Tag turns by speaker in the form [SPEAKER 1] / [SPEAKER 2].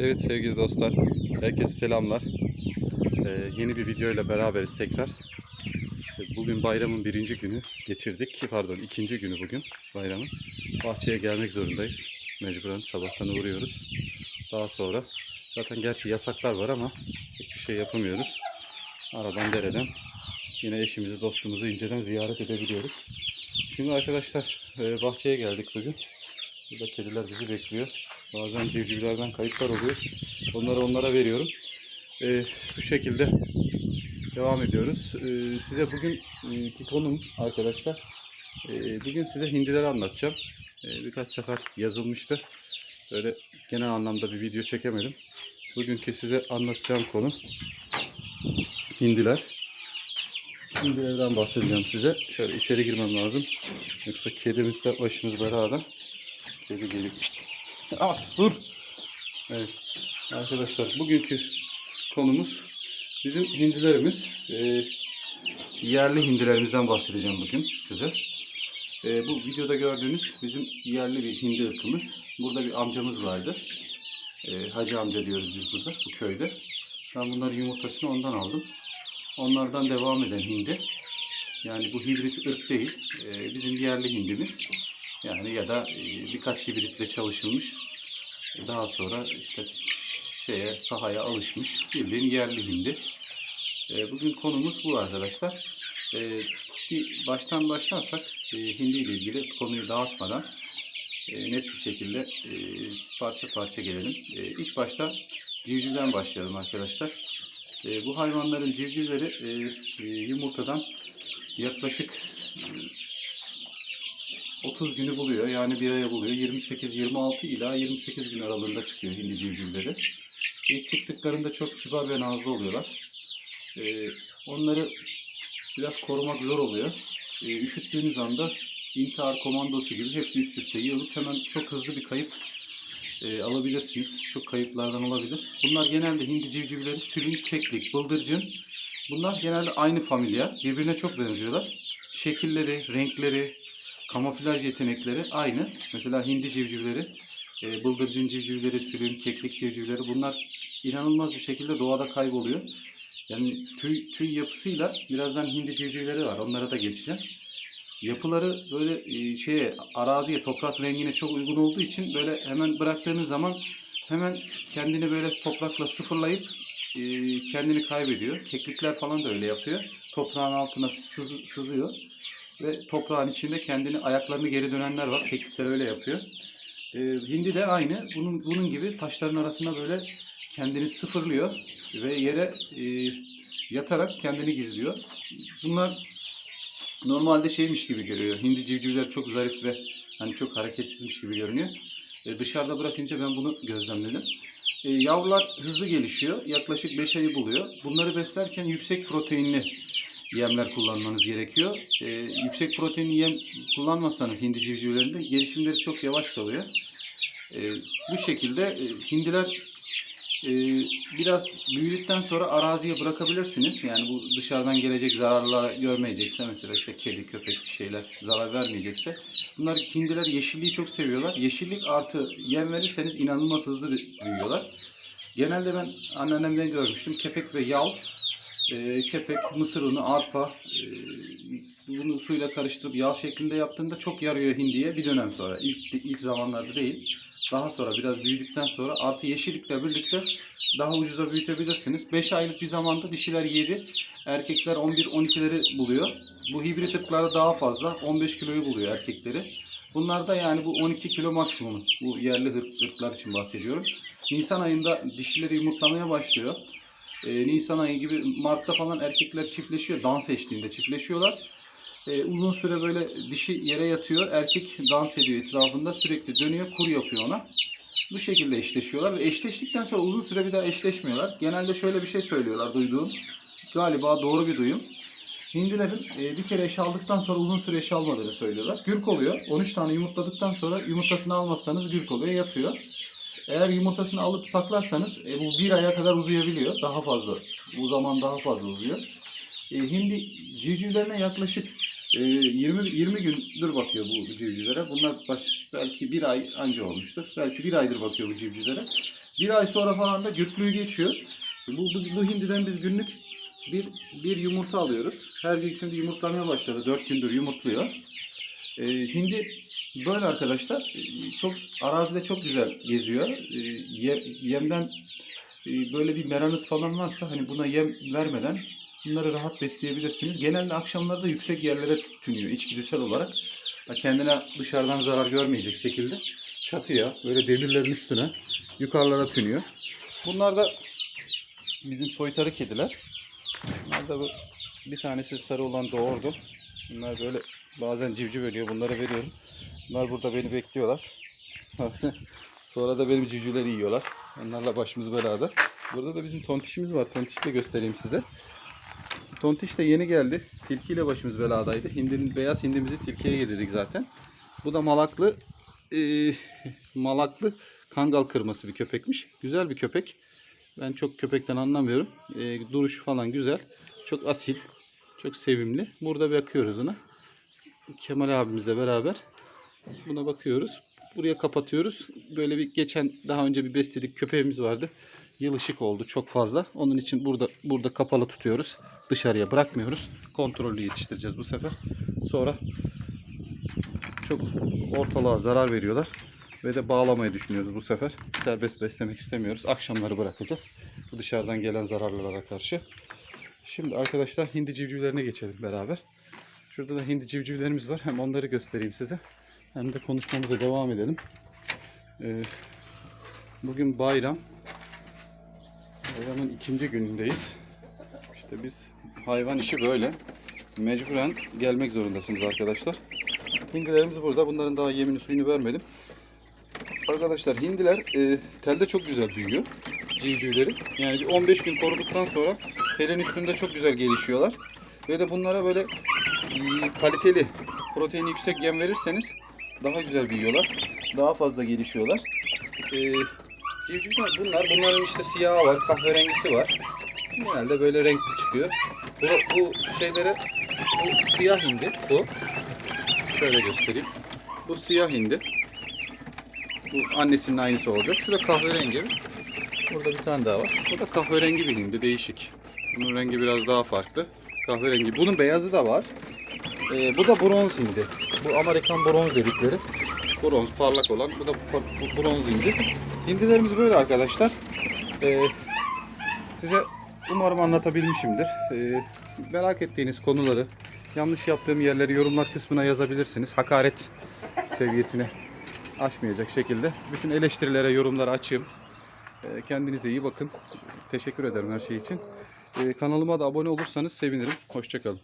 [SPEAKER 1] Evet sevgili dostlar, herkese selamlar. Ee, yeni bir video ile beraberiz tekrar. Bugün bayramın birinci günü geçirdik. Pardon ikinci günü bugün bayramın. Bahçeye gelmek zorundayız. Mecburen sabahtan uğruyoruz. Daha sonra zaten gerçi yasaklar var ama hiçbir şey yapamıyoruz. Aradan dereden yine eşimizi dostumuzu inceden ziyaret edebiliyoruz. Şimdi arkadaşlar e, bahçeye geldik bugün. Burada kediler bizi bekliyor. Bazen civcivlerden kayıplar oluyor. Onları onlara veriyorum. Ee, bu şekilde devam ediyoruz. Ee, size e, ki konum arkadaşlar. e, bugün size hindileri anlatacağım. Ee, birkaç sefer yazılmıştı. Böyle genel anlamda bir video çekemedim. Bugünkü size anlatacağım konu hindiler. Hindilerden bahsedeceğim size. Şöyle içeri girmem lazım. Yoksa kedimiz de başımız belada. Kedi gelip As dur. Evet. Arkadaşlar bugünkü konumuz bizim hindilerimiz. Ee, yerli hindilerimizden bahsedeceğim bugün size. Ee, bu videoda gördüğünüz bizim yerli bir hindi ırkımız. Burada bir amcamız vardı. Ee, Hacı amca diyoruz biz burada bu köyde. Ben bunların yumurtasını ondan aldım. Onlardan devam eden hindi. Yani bu hibrit ırk değil. Ee, bizim yerli hindimiz. Yani ya da e, birkaç hibritle çalışılmış. Daha sonra işte şeye sahaya alışmış bildiğin yerli hindi. E, Bugün konumuz bu arkadaşlar. E, Bir baştan başlarsak hindi ile ilgili konuyu dağıtmadan net bir şekilde parça parça gelelim. İlk başta civcivden başlayalım arkadaşlar. Bu hayvanların civcivleri yumurtadan yaklaşık 30 günü buluyor. Yani bir aya buluyor. 28-26 ila 28 gün aralığında çıkıyor hindi civcivleri. İlk çıktıklarında çok kibar ve nazlı oluyorlar. Ee, onları biraz korumak zor oluyor. Ee, üşüttüğünüz anda intihar komandosu gibi hepsi üst üste yığılıp hemen çok hızlı bir kayıp e, alabilirsiniz. Çok kayıplardan olabilir. Bunlar genelde hindi civcivleri sülün, keklik, bıldırcın. Bunlar genelde aynı familya. Birbirine çok benziyorlar. Şekilleri, renkleri, kamuflaj yetenekleri aynı. Mesela hindi civcivleri, e, bıldırcın civcivleri, sülün, keklik civcivleri bunlar inanılmaz bir şekilde doğada kayboluyor. Yani tüy, tüy yapısıyla birazdan hindi civcivleri var. Onlara da geçeceğim. Yapıları böyle e, şeye araziye, toprak rengine çok uygun olduğu için böyle hemen bıraktığınız zaman hemen kendini böyle toprakla sıfırlayıp e, kendini kaybediyor. Keklikler falan da öyle yapıyor. Toprağın altına sız- sızıyor ve toprağın içinde kendini ayaklarını geri dönenler var. Keklikler öyle yapıyor. Ee, hindi de aynı. Bunun bunun gibi taşların arasına böyle kendini sıfırlıyor ve yere e, yatarak kendini gizliyor. Bunlar normalde şeymiş gibi görüyor. Hindi civcivler çok zarif ve hani çok hareketsizmiş gibi görünüyor. E, dışarıda bırakınca ben bunu gözlemledim. E, yavrular hızlı gelişiyor. Yaklaşık 5 ayı buluyor. Bunları beslerken yüksek proteinli yemler kullanmanız gerekiyor. Ee, yüksek proteinli yem kullanmazsanız hindi civcivlerinde gelişimleri çok yavaş kalıyor. Ee, bu şekilde e, hindiler e, biraz büyüdükten sonra araziye bırakabilirsiniz. Yani bu dışarıdan gelecek zararlar görmeyecekse mesela işte kedi, köpek bir şeyler zarar vermeyecekse. Bunlar hindiler yeşilliği çok seviyorlar. Yeşillik artı yem verirseniz inanılmaz hızlı büyüyorlar. Genelde ben anneannemden görmüştüm. Kepek ve yal e, kepek, mısır unu, arpa e, bunu suyla karıştırıp yağ şeklinde yaptığında çok yarıyor hindiye bir dönem sonra. İlk, ilk zamanlarda değil. Daha sonra biraz büyüdükten sonra artı yeşillikle birlikte daha ucuza büyütebilirsiniz. 5 aylık bir zamanda dişiler 7, erkekler 11-12'leri buluyor. Bu hibrit ırklarda daha fazla 15 kiloyu buluyor erkekleri. Bunlar da yani bu 12 kilo maksimum. Bu yerli ırk- ırklar için bahsediyorum. Nisan ayında dişileri yumurtlamaya başlıyor. Ee, Nisan ayı gibi Mart'ta falan erkekler çiftleşiyor. Dans eşliğinde çiftleşiyorlar. Ee, uzun süre böyle dişi yere yatıyor. Erkek dans ediyor etrafında. Sürekli dönüyor. Kur yapıyor ona. Bu şekilde eşleşiyorlar ve eşleştikten sonra uzun süre bir daha eşleşmiyorlar. Genelde şöyle bir şey söylüyorlar duyduğum. Galiba doğru bir duyum. Hindilerin e, bir kere eş aldıktan sonra uzun süre eş almadığını söylüyorlar. Gürk oluyor. 13 tane yumurtladıktan sonra yumurtasını almazsanız gürk oluyor, yatıyor. Eğer yumurtasını alıp saklarsanız e, bu bir aya kadar uzayabiliyor. Daha fazla. Bu zaman daha fazla uzuyor. E, hindi civcivlerine yaklaşık e, 20 20 gündür bakıyor bu civcivlere. Bunlar baş, belki bir ay anca olmuştur. Belki bir aydır bakıyor bu civcivlere. Bir ay sonra falan da gürklüğü geçiyor. Bu, bu, bu hindiden biz günlük bir, bir yumurta alıyoruz. Her gün şimdi yumurtlamaya başladı. 4 gündür yumurtluyor. Ee, hindi böyle arkadaşlar. Ee, Çok arazide çok güzel geziyor. Ee, ye- yemden e, böyle bir meranız falan varsa hani buna yem vermeden bunları rahat besleyebilirsiniz. Genelde akşamlarda yüksek yerlere tünüyor içgüdüsel olarak. Kendine dışarıdan zarar görmeyecek şekilde çatıya böyle demirlerin üstüne yukarılara tünüyor. Bunlar da bizim soytarı kediler. Bunlar da bu bir tanesi sarı olan doğurdu. Bunlar böyle bazen civciv ölüyor. Bunları veriyorum. Bunlar burada beni bekliyorlar. Sonra da benim civcivleri yiyorlar. Onlarla başımız belada. Burada da bizim tontişimiz var. Tontişi de göstereyim size. Tontiş de yeni geldi. Tilkiyle başımız beladaydı. Hindinin, beyaz hindimizi tilkiye yedirdik zaten. Bu da malaklı eee, malaklı kangal kırması bir köpekmiş. Güzel bir köpek. Ben çok köpekten anlamıyorum. Eee, duruşu falan güzel. Çok asil. Çok sevimli. Burada bakıyoruz ona. Kemal abimizle beraber buna bakıyoruz. Buraya kapatıyoruz. Böyle bir geçen daha önce bir besledik köpeğimiz vardı. Yıl ışık oldu çok fazla. Onun için burada burada kapalı tutuyoruz. Dışarıya bırakmıyoruz. Kontrollü yetiştireceğiz bu sefer. Sonra çok ortalığa zarar veriyorlar. Ve de bağlamayı düşünüyoruz bu sefer. Serbest beslemek istemiyoruz. Akşamları bırakacağız. Bu dışarıdan gelen zararlara karşı. Şimdi arkadaşlar hindi civcivlerine geçelim beraber. Şurada da hindi civcivlerimiz var. Hem onları göstereyim size. Hem de konuşmamıza devam edelim. Ee, bugün bayram. Bayramın ikinci günündeyiz. İşte biz hayvan işi böyle. Mecburen gelmek zorundasınız arkadaşlar. Hindilerimiz burada. Bunların daha yemini suyunu vermedim. Arkadaşlar hindiler e, telde çok güzel büyüyor. Civcivleri. Yani bir 15 gün koruduktan sonra telin üstünde çok güzel gelişiyorlar. Ve de bunlara böyle e, kaliteli, proteini yüksek yem verirseniz daha güzel büyüyorlar. Daha fazla gelişiyorlar. E, civcivler bunlar. Bunların işte siyahı var, kahverengisi var. Genelde böyle renkli çıkıyor. Bu, bu şeylere bu siyah hindi bu. Şöyle göstereyim. Bu siyah hindi. Bu annesinin aynısı olacak. Şu da kahverengi. Burada bir tane daha var. Bu da kahverengi bir hindi. Değişik. Bunun rengi biraz daha farklı. Kahverengi. Bunun beyazı da var. Ee, bu da bronz hindi. Bu Amerikan bronz dedikleri. Bronz parlak olan. Bu da bu- bronz hindi. Hindilerimiz böyle arkadaşlar. Ee, size umarım anlatabilmişimdir. Ee, merak ettiğiniz konuları, yanlış yaptığım yerleri yorumlar kısmına yazabilirsiniz. Hakaret seviyesini aşmayacak şekilde. Bütün eleştirilere, yorumlara açığım. Ee, Kendinize iyi bakın. Teşekkür ederim her şey için. Ee, Kanalıma da abone olursanız sevinirim. Hoşçakalın.